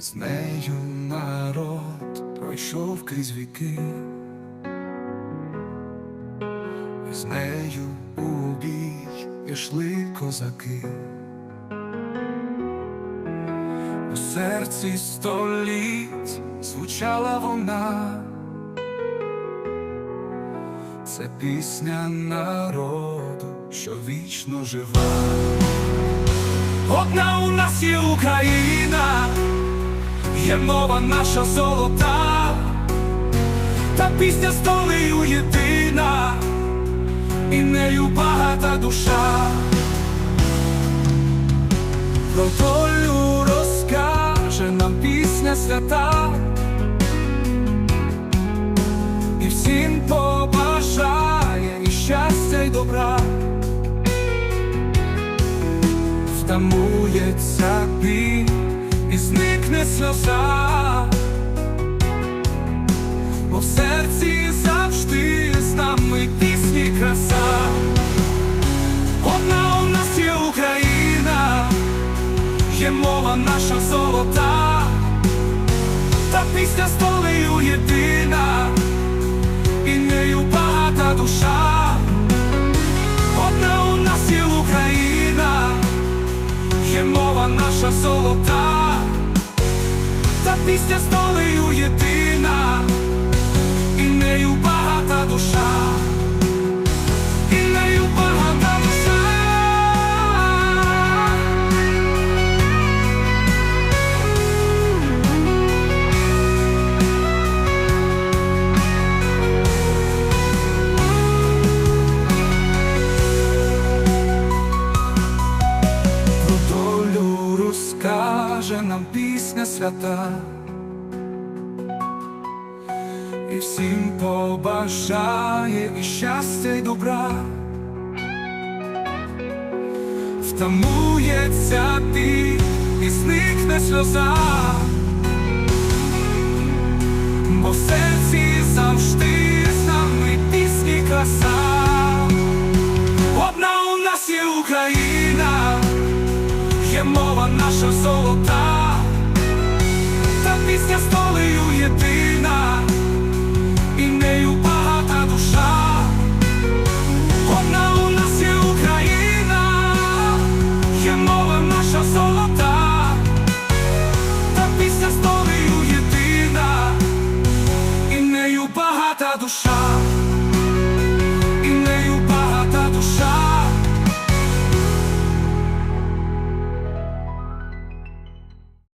з нею народ пройшов крізь віки, з нею у бій пішли козаки. У серці століть звучала вона, це пісня народу, що вічно жива. Одна у нас є Україна, є мова наша золота, та пісня столею єдина, і нею багата душа. Про долю розкаже нам пісня свята, і всім побажає і щастя, й добра. Втамується біль і зникне сльоза, бо в серці завжди з нами пісні краса. Одна у нас є Україна, є мова наша золота, та пісня столею єдина, і нею багата душа. Одна у нас є Україна, є мова наша золота, пісня столею єдина, і нею багата душа, і нею багата душа. Про долю розкаже нам пісня свята, і всім побажає і щастя, і добра, втамується ти і зникне сльоза, бо в серці завжди з нами пісні краса. Одна у нас є Україна, є мова наша золота. do chão.